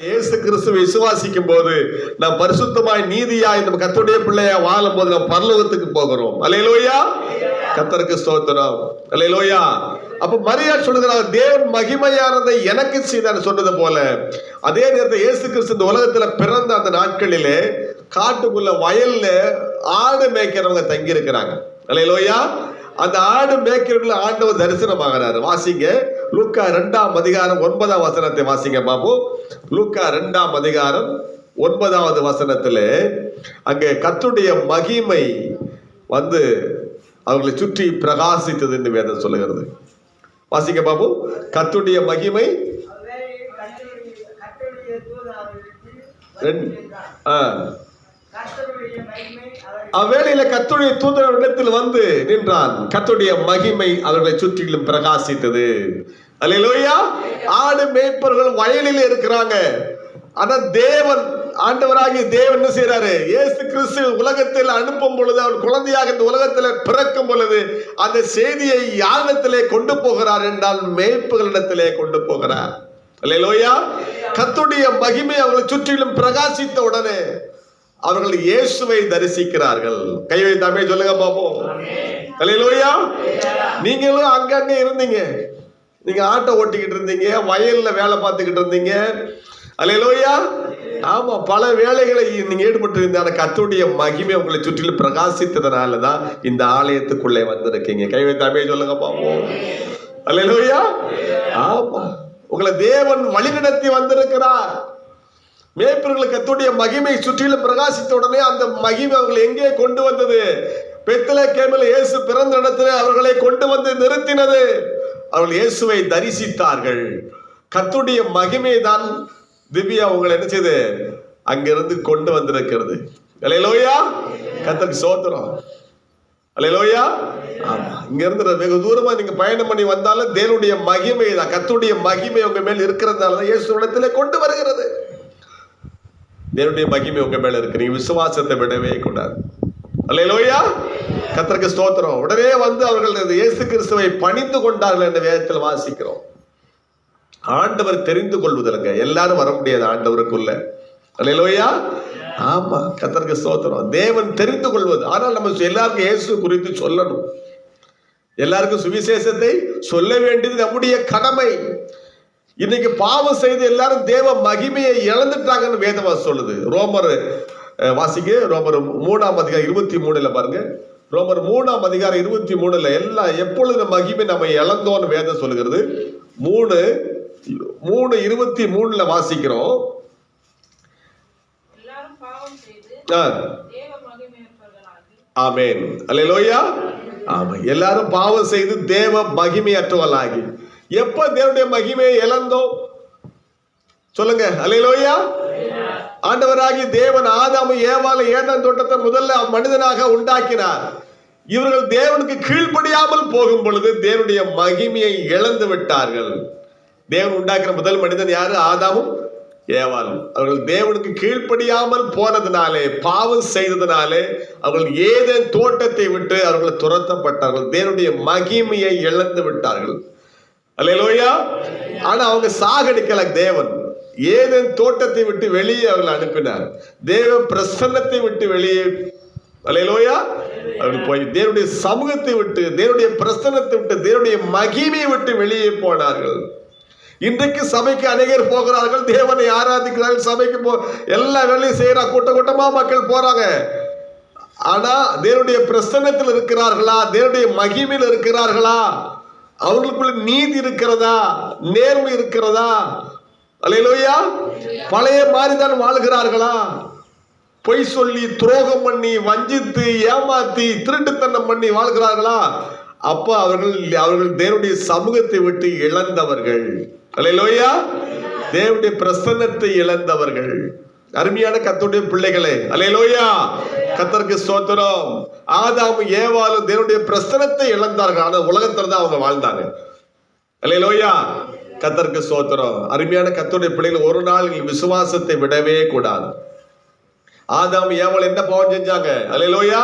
இயேசு கிறிஸ்து விசுவாசிக்கும் போது நாம் பரிசுத்தமாய் நீதியாய் நம்ம கத்துடைய பிள்ளையா வாழும் போது நம்ம பரலோகத்துக்கு போகிறோம். அலையலோயா கத்தருக்கு ஸ்தோத்திரம். அலையலோயா அப்ப மரியா சொல்லுகிறார் தேவன் மகிமையானதை எனக்கு செய்தார் சொன்னது போல அதே நேரத்தில் இயேசு கிறிஸ்து இந்த உலகத்துல பிறந்த அந்த நாட்களிலே காட்டுக்குள்ள வயல்ல ஆடு மேய்க்கிறவங்க தங்கி இருக்கிறாங்க அலையலோயா அந்த ஆடு மேய்க்கிறவர்கள் ஆண்டவர் தரிசனமாகிறாரு வாசிங்க. லூக்கா ரெண்டாம் அதிகாரம் ஒன்பதாம் வசனத்தை வாசிங்க பாபு லூக்கா ரெண்டாம் அதிகாரம் ஒன்பதாவது வசனத்துல அங்கே கத்துடைய மகிமை வந்து அவர்களை சுற்றி பிரகாசித்தது என்று வேதம் சொல்லுகிறது. வாசிங்க பாபு. கத்துடைய மகிமை அவ்வேளையில கத்துடைய தூதரிடத்தில் வந்து நின்றான். கத்துடைய மகிமை அவர்களை சுற்றிலும் பிரகாசித்தது. அல்லேலூயா ஆடு மேய்ப்பர்கள் வயலில் இருக்கிறாங்க. ஆனா தேவன் ஆண்டவராகிய தேவன் என்ன செய்யறாரு இயேசு கிறிஸ்து உலகத்தில் அனுப்பும் பொழுது அவர் குழந்தையாக இந்த உலகத்தில் பிறக்கும் பொழுது அந்த செய்தியை யாரிடத்திலே கொண்டு போகிறார் என்றால் மேய்ப்புகளிடத்திலே கொண்டு போகிறார். அல்லேலூயா கத்துடைய மகிமை அவர்களை சுற்றிலும் பிரகாசித்த உடனே அவர்கள் இயேசுவை தரிசிக்கிறார்கள். கை வைத்தாமே சொல்லுங்க பாப்போம். அல்லேலூயா நீங்களும் அங்கங்க இருந்தீங்க. நீங்க ஆட்டோ ஓட்டிக்கிட்டு இருந்தீங்க வயல்ல வேலை பார்த்துக்கிட்டு இருந்தீங்க. அல்லேலூயா ஆமா பல வேலைகளை நீங்க ஈடுபட்டு இருந்த அந்த கத்துடைய மகிமை உங்களை சுற்றிலும் பிரகாசித்ததுனால தான் இந்த ஆலயத்துக்குள்ளே வந்திருக்கீங்க. கை வைத்தாமே சொல்லுங்க பாப்போம். அல்லேலூயா ஆமா உங்களை தேவன் வழிநடத்தி வந்திருக்கிறார். மேய்ப்பர்கள் கத்துடைய மகிமை சுற்றிலும் பிரகாசித்த உடனே அந்த மகிமை அவர்களை எங்கே கொண்டு வந்தது? பெத்தல கேமல இயேசு பிறந்த இடத்துல அவர்களை கொண்டு வந்து நிறுத்தினது. அவர்கள் இயேசுவை தரிசித்தார்கள். கத்துடைய மகிமை தான் திவ்யா உங்களை என்ன செய்து? அங்கிருந்து கொண்டு வந்திருக்கிறது. அலையலோயா கத்தருக்கு சோத்திரம். அலையலோயா ஆமா. வெகு தூரமா நீங்க பயணம் பண்ணி வந்தாலும் தேவனுடைய மகிமை தான் கத்துடைய மகிமை உங்க மேல் இருக்கிறதுனால தான் இயேசு இடத்திலே கொண்டு வருகிறது. தேவனுடைய மகிமை உங்க மேல இருக்கு. நீங்க விசுவாசத்தை விடவே கூடாது. அல்லேலூயா. கத்திரக்கு ஸ்தோத்திரம். உடனே வந்து அவர்கள் இயேசு கிறிஸ்துவை பணிந்து கொண்டார்கள் என்ற வேதத்தில் வாசிக்கிறோம். ஆண்டவர் தெரிந்து கொள்வதில்லைங்க. எல்லாரும் வர முடியாது ஆண்டவருக்குள்ள. அல்லேலூயா. ஆமா கத்தருக்கு ஸ்தோத்திரம். தேவன் தெரிந்து கொள்வது. ஆனால் நம்ம எல்லாருக்கும் இயேசு குறித்து சொல்லணும். எல்லாருக்கும் சுவிசேஷத்தை சொல்ல வேண்டியது நம்முடைய கடமை. இன்னைக்கு பாவம் செய்து எல்லாரும் தேவ மகிமையை இழந்துட்டாங்கன்னு வேதமா சொல்லுது. ரோமர் வாசிக்கு வாசிங்க. ரோமர் மூணாம் அதிகாரம் இருபத்தி மூணுல பாருங்க. ரோமர் மூணாம் அதிகாரம் இருபத்தி மூணுல எல்லாம் எப்பொழுது மகிமை நம்ம இழந்தோம்னு வேதம் சொல்லுகிறது. மூணு மூணு இருபத்தி மூணுல வாசிக்கிறோம். ஆமென். அல்லேலூயா. ஆமா எல்லாரும் பாவம் செய்து தேவ மகிமையற்றவர்களாகி. எப்ப தேவனுடைய மகிமையை இழந்தோம்? சொல்லுங்க. அல்லேலூயா. ஆண்டவராகி தேவன் ஆதாமு ஏவால ஏதன் தோட்டத்தை முதல்ல மனிதனாக உண்டாக்கினார். இவர்கள் தேவனுக்கு கீழ்ப்படியாமல் போகும் பொழுது தேவனுடைய மகிமையை இழந்து விட்டார்கள். தேவன் உண்டாக்குற முதல் மனிதன் யாரு? ஆதாமும் ஏவாலும் அவர்கள் தேவனுக்கு கீழ்ப்படியாமல் போனதுனாலே பாவம் செய்ததுனாலே அவர்கள் ஏதேன் தோட்டத்தை விட்டு அவர்கள் துரத்தப்பட்டார்கள். தேவனுடைய மகிமையை இழந்து விட்டார்கள். அல்லையா ஆனா அவங்க சாகடிக்கல தேவன். ஏதேன் தோட்டத்தை விட்டு வெளியே அவர்கள் அனுப்பினார். தேவ பிரசன்னத்தை விட்டு வெளியே அலையலோயா அவர்கள் போய் தேவனுடைய சமூகத்தை விட்டு தேவனுடைய பிரசன்னத்தை விட்டு தேவனுடைய மகிமையை விட்டு வெளியே போனார்கள். இன்றைக்கு சபைக்கு அநேகர் போகிறார்கள் தேவனை ஆராதிக்கிறார்கள் சபைக்கு போ எல்லா வேலையும் செய்யறா கூட்ட கூட்டமா மக்கள் போறாங்க. ஆனா தேவனுடைய பிரசன்னத்தில் இருக்கிறார்களா? தேவனுடைய மகிமையில் இருக்கிறார்களா? அவர்களுக்குள்ள நீதி இருக்கிறதா? நேர்மை இருக்கிறதா? அலையிலோயா. பழைய மாதிரிதான் வாழ்கிறார்களா? பொய் சொல்லி துரோகம் பண்ணி வஞ்சித்து ஏமாத்தி திருட்டுத்தனம் பண்ணி வாழ்கிறார்களா? அப்ப அவர்கள் அவர்கள் தேவனுடைய சமூகத்தை விட்டு இழந்தவர்கள். அலையிலோயா. தேவனுடைய பிரசன்னத்தை இழந்தவர்கள். அருமையான கத்துடைய பிள்ளைகளே அல்லேலூயா கத்தருக்கு சோத்திரம் ஆதாம் ஏவாலும் தேவனுடைய பிரசனத்தை இழந்தார்கள். ஆனால் உலகத்துல தான் அவங்க வாழ்ந்தாங்க. அல்லேலூயா கத்தருக்கு சோத்திரம் அருமையான கத்தருடைய பிள்ளைகள் ஒரு நாள் விசுவாசத்தை விடவே கூடாது. ஆதாம் ஏவல் என்ன பாவம் செஞ்சாங்க? அலையிலோயா